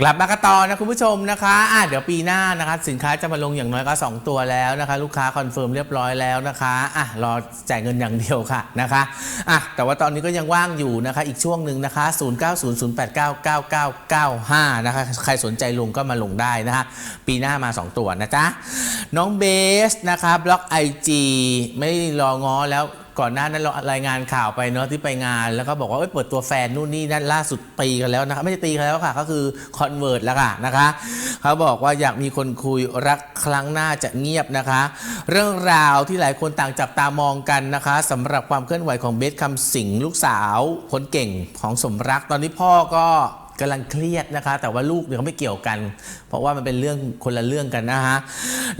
กลับมากันต่อนะคุณผู้ชมนะคะอะเดี๋ยวปีหน้านะคะสินค้าจะมาลงอย่างน้อยก็ 2 ตัวแล้วนะคะ ลูกค้าคอนเฟิร์มเรียบร้อยแล้วนะคะอะรอจ่ายเงินอย่างเดียวค่ะนะคะอะแต่ว่าตอนนี้ก็ยังว่างอยู่นะคะ อีกช่วงหนึ่งนะคะ 0900899995 นะคะใครสนใจลงก็มาลงได้นะคะปีหน้ามา 2 ตัวนะจ๊ะน้องเบสนะคะบล็อก IG ไม่รอง้อแล้ว ก่อนหน้านั้นเรารายงานข่าวไปเนาะที่ไปงาน แล้วก็บอกว่าเอ้ยเปิดตัวแฟนนู่นนี่นั่นล่าสุดตีกันแล้วนะคะไม่ได้ตีกันแล้วค่ะ ก็คือคอนเวิร์ตแล้วค่ะนะคะเขาบอกว่าอยากมีคนคุยรักครั้งหน้าจะเงียบนะคะ เรื่องราวที่หลายคนต่างจับตามองกันนะคะสำหรับความเคลื่อนไหวของเบสคำสิงลูกสาว คนเก่งของสมรักตอนนี้พ่อก็ กำลังเครียดนะคะ แต่ว่าลูกเนี่ยเขาไม่เกี่ยวกัน เพราะว่ามันเป็นเรื่องคนละเรื่องกันนะฮะ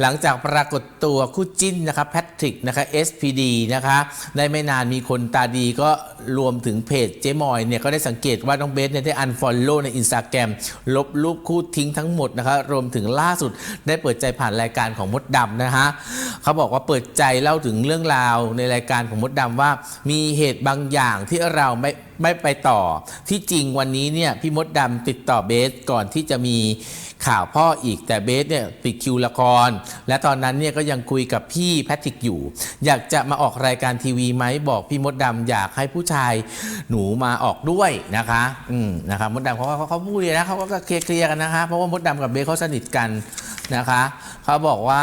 หลังจากปรากฏตัวคู่จิ้นนะคะแพทริกนะคะ SPD นะคะได้ไม่นานมีคนตาดีก็รวมถึงเพจเจมอยเนี่ยก็ได้สังเกตว่าน้องเบสเนี่ยได้อันฟอลโล่ในอินสตาแกรมลบรูปคู่ทิ้งทั้งหมดนะคะรวมถึงล่าสุดได้เปิดใจผ่านรายการของมดดำนะคะ เขาบอกว่าเปิดใจเล่าถึงเรื่องราวในรายการของมดดำว่า มีเหตุบางอย่างที่เราไม่ไม่ไปต่อ ที่จริงวันนี้เนี่ยพี่มดดำติดต่อเบสก่อนที่จะมีข่าวพ่ออีกแต่เบสเนี่ยติดคิวละคร และตอนนั้นเนี่ยก็ยังคุยกับพี่แพทริกอยู่ อยากจะมาออกรายการทีวีไหมบอกพี่มดดำอยากให้ผู้ชายหนูมาออกด้วยนะคะอืมนะคะมดดำเขาเขาเขาพูดเลยนะเขาก็เคลียร์เคลียร์กันนะคะ เพราะว่ามดดำกับเบสเขาสนิทกันนะคะ เขาบอกว่า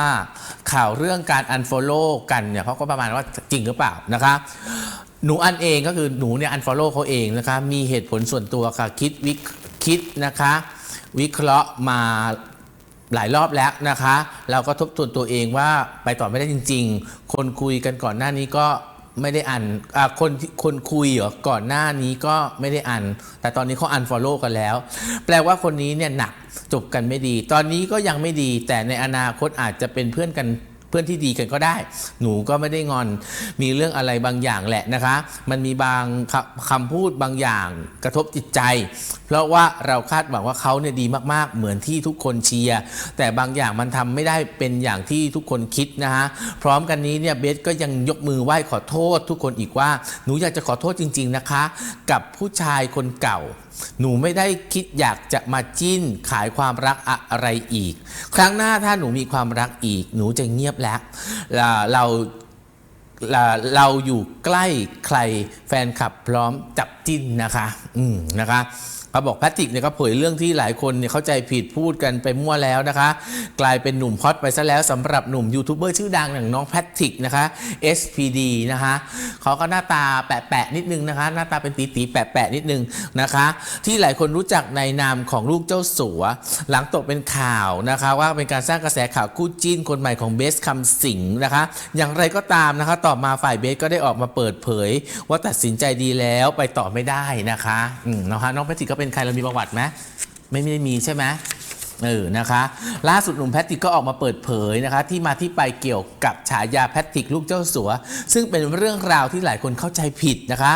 ข่าวเรื่องการ unfollow กันเนี่ยเขาก็ประมาณว่าจริงหรือเปล่านะคะหนูอันเองก็คือหนูเนี่ย unfollow เขาเองนะคะมีเหตุผลส่วนตัวค่ะคิดวิคิดนะคะ วิเคราะห์มาหลายรอบแล้วนะคะ เราก็ทบทวนตัวเองว่าไปต่อไม่ได้จริง ๆ คนคุยกันก่อนหน้านี้ก็ ไม่ได้อันอ่าคนคนคุยเหรอก่อนหน้านี้ก็ไม่ได้อ่าน แต่ตอนนี้เขาอ่านฟอลโล่กันแล้ว แปลว่าคนนี้เนี่ยหนักจบกันไม่ดี ตอนนี้ก็ยังไม่ดี แต่ในอนาคตอาจจะเป็นเพื่อนกัน เพื่อนที่ดีกันก็ได้ หนูก็ไม่ได้งอน มีเรื่องอะไรบางอย่างแหละนะคะ มันมีบางคคำพูดบางอย่างกระทบจิตใจ เพราะว่าเราคาดหวังว่าเขาเนี่ยดีมากๆ เหมือนที่ทุกคนเชียร์ แต่บางอย่างมันทำไม่ได้เป็นอย่างที่ทุกคนคิดนะฮะ พร้อมกันนี้เนี่ยเบสก็ยังยกมือไหว้ขอโทษทุกคนอีกว่า หนูอยากจะขอโทษจริง ๆนะคะ กับผู้ชายคนเก่า หนูไม่ได้คิดอยากจะมาจิ้นขายความรักอะไรอีก ครั้งหน้าถ้าหนูมีความรักอีก หนูจะเงียบแล้วเราเราอยู่ใกล้ใครแฟนคลับพร้อมจับจิ้นนะคะ อืมนะคะ เขาบอกแพทริกเนี่ยก็เผยเรื่องที่หลายคนเนี่ยเข้าใจผิดพูดกันไปมั่วแล้วนะคะ กลายเป็นหนุ่มฮอตไปซะแล้วสำหรับหนุ่มยูทูบเบอร์ชื่อดังอย่างน้องแพทริกนะคะ SPD นะคะเขาก็หน้าตาแปะๆนิดนึงนะคะ หน้าตาเป็นตีๆแปะๆนิดนึงนะคะ ที่หลายคนรู้จักในนามของลูกเจ้าสัว หลังตกเป็นข่าวนะคะ ว่าเป็นการสร้างกระแสข่าวคู่จิ้นคนใหม่ของเบสคำสิงห์นะคะ อย่างไรก็ตามนะคะ ต่อมาฝ่ายเบสก็ได้ออกมาเปิดเผย ว่าตัดสินใจดีแล้วไปต่อไม่ได้นะคะอืมนะคะน้องแพทริกก็เป็นใครเรามีประวัติไหมไม่ไม่ได้มีใช่ไหมเออนะคะ ล่าสุดหนุ่มแพทติกก็ออกมาเปิดเผยนะคะ ที่มาที่ไปเกี่ยวกับฉายาแพทติกลูกเจ้าสัว ซึ่งเป็นเรื่องราวที่หลายคนเข้าใจผิดนะคะ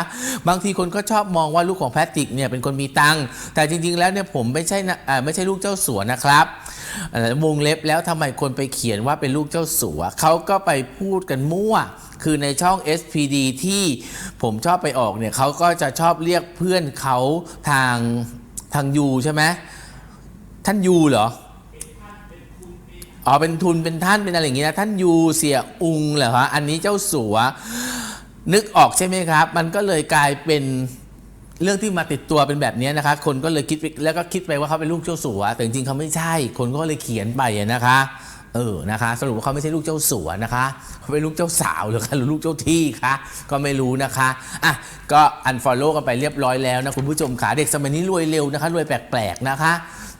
บางทีคนก็ชอบมองว่าลูกของแพทติกเนี่ยเป็นคนมีตังค์แต่จริงๆแล้วเนี่ยผมไม่ใช่นะไม่ใช่ลูกเจ้าสัวนะครับ วงเล็บแล้วทำไมคนไปเขียนว่าเป็นลูกเจ้าสัวเขาก็ไปพูดกันมั่ว คือในช่อง SPD ที่ผมชอบไปออกเนี่ยเขาก็จะชอบเรียกเพื่อนเขาทางทางยูใช่ไหมท่านยูเหรออ๋อเป็นทุนเป็นท่านเป็นอะไรอย่างงี้นะท่านยูเสียอุงเหรอคะอันนี้เจ้าสัวนึกออกใช่ไหมครับ มันก็เลยกลายเป็น เรื่องที่มาติดตัวเป็นแบบนี้นะคะ คนก็เลยคิดแล้วก็คิดไปว่าเขาเป็นลูกเจ้าสัว แต่จริงๆเขาไม่ใช่ คนก็เลยเขียนไปนะคะ เออนะคะ สรุปว่าเขาไม่ใช่ลูกเจ้าสัวนะคะเขาเป็นลูกเจ้าสาวหรือคะหรือลูกเจ้าที่คะก็ไม่รู้นะคะอะก็อันฟอลโล่กันไปเรียบร้อยแล้วนะคุณผู้ชมขาเด็กสมัยนี้รวยเร็วนะคะรวยแปลกๆนะคะ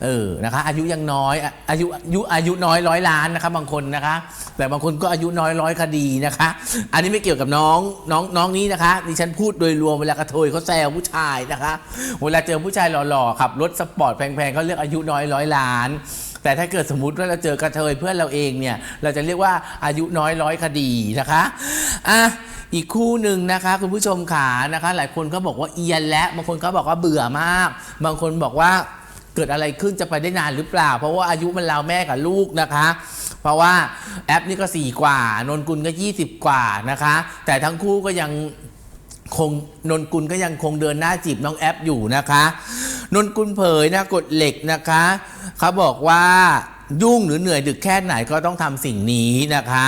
เออนะคะอายุยังน้อยอายุอายุอายุน้อยร้อยล้านนะคะบางคนนะคะ แต่บางคนก็อายุน้อยร้อยคดีนะคะ อันนี้ไม่เกี่ยวกับน้องน้องน้องนี้นะคะดิฉันพูดโดยรวมเวลากระเทยเขาแซวผู้ชายนะคะ เวลาเจอผู้ชายหล่อๆขับรถสปอร์ตแพงๆเขาเรียกอายุน้อยร้อยล้านแต่ถ้าเกิดสมมติว่าเราเจอกระเทยเพื่อนเราเองเนี่ยเราจะเรียกว่าอายุน้อยร้อยคดีนะคะอะอีกคู่หนึ่งนะคะ คุณผู้ชมขานะคะ หลายคนก็บอกว่าเอียนแล้วบางคนก็บอกว่าเบื่อมาก บางคนบอกว่า เกิดอะไรขึ้นจะไปได้นานหรือเปล่า เพราะว่าอายุมันราวแม่กับลูกนะคะ เพราะว่าแอปนี่ก็4กว่า นนกุลก็20กว่านะคะ แต่ทั้งคู่ก็ยังคงนนกุลก็ยังคงเดินหน้าจีบน้องแอปอยู่นะคะ นนกุลเผยนะกฎเหล็กนะคะเขาบอกว่ายุ่งหรือเหนื่อยดึกแค่ไหนก็ต้องทำสิ่งนี้นะคะ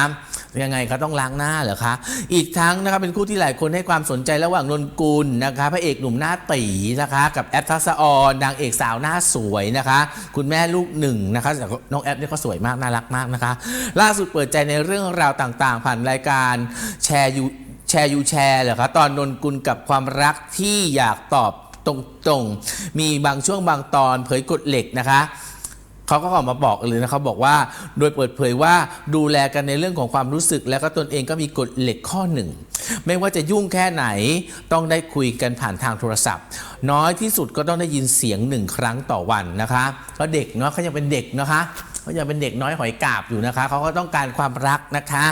ยังไงเขาต้องล้างหน้าเหรอคะ อีกทั้งนะคะเป็นคู่ที่หลายคนให้ความสนใจระหว่างนนกุลนะคะพระเอกหนุ่มหน้าตีนะคะกับแอปทัศออนนางเอกสาวหน้าสวยนะคะ คุณแม่ลูกหนึ่งนะคะน้องแอปนี่ก็สวยมากน่ารักมากนะคะ ล่าสุดเปิดใจในเรื่องราวต่างๆ ผ่านรายการแชร์ยูแชร์ยูแชร์เหรอคะตอนนนกุลกับความรักที่อยากตอบตรงๆ มีบางช่วงบางตอนเผยกฎเหล็กนะคะ เขาก็ออกมาบอกเลยนะเขาบอกว่า โดยเปิดเผยว่าดูแลกันในเรื่องของความรู้สึก แล้วก็ตนเองก็มีกฎเหล็กข้อหนึ่ง ไม่ว่าจะยุ่งแค่ไหนต้องได้คุยกันผ่านทางโทรศัพท์ น้อยที่สุดก็ต้องได้ยินเสียงหนึ่งครั้งต่อวันนะคะเพราะเด็กเนาะเขายังเป็นเด็กนะคะเขายังเป็นเด็กน้อยหอยกาบอยู่นะคะเขาก็ต้องการความรักนะคะ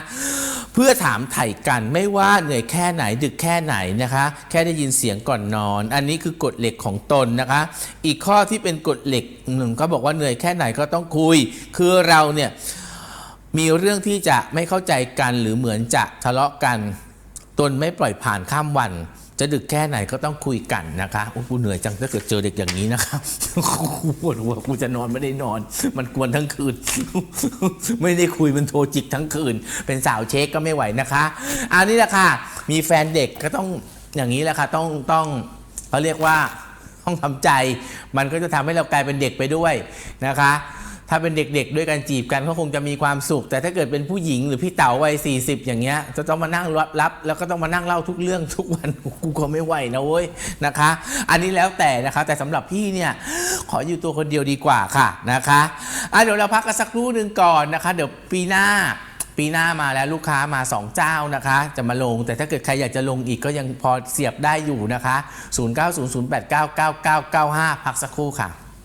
เพื่อถามไถ่กันไม่ว่าเหนื่อยแค่ไหนดึกแค่ไหนนะคะ แค่ได้ยินเสียงก่อนนอน อันนี้คือกฎเหล็กของตนนะคะ อีกข้อที่เป็นกฎเหล็กหนึ่งก็บอกว่าเหนื่อยแค่ไหนก็ต้องคุย คือเราเนี่ยมีเรื่องที่จะไม่เข้าใจกันหรือเหมือนจะทะเลาะกัน ตนไม่ปล่อยผ่านข้ามวัน จะดึกแค่ไหนก็ต้องคุยกันนะคะโอ้กูเหนื่อยจังถ้าเกิดเจอเด็กอย่างนี้นะครับกูปวดหัวกูจะนอนไม่ได้นอน มันกวนทั้งคืน ไม่ได้คุยมันโทรจิกทั้งคืน เป็นสาวเช็คก็ไม่ไหวนะคะอันนี้แหละค่ะมีแฟนเด็กก็ต้องอย่างนี้แหละค่ะต้องต้องเขาเรียกว่าต้องทำใจ มันก็จะทำให้เรากลายเป็นเด็กไปด้วยนะคะ ถ้าเป็นเด็กๆ ด้วยกันจีบกันก็คงจะมีความสุข แต่ถ้าเกิดเป็นผู้หญิงหรือพี่เต๋าวัย40 อย่างเงี้ยจะต้องมานั่งรับรับ แล้วก็ต้องมานั่งเล่าทุกเรื่องทุกวันกูก็ไม่ไหวนะเว้ยนะคะ อันนี้แล้วแต่นะคะ แต่สำหรับพี่เนี่ยขออยู่ตัวคนเดียวดีกว่าค่ะนะคะอะเดี๋ยวเราพักกันสักครู่หนึ่งก่อนนะคะ เดี๋ยวปีหน้าปีหน้ามาแล้วลูกค้ามา 2 เจ้านะคะ จะมาลง แต่ถ้าเกิดใครอยากจะลงอีกก็ยังพอเสียบได้อยู่นะคะ 0900899995 พักสักครู่ค่ะ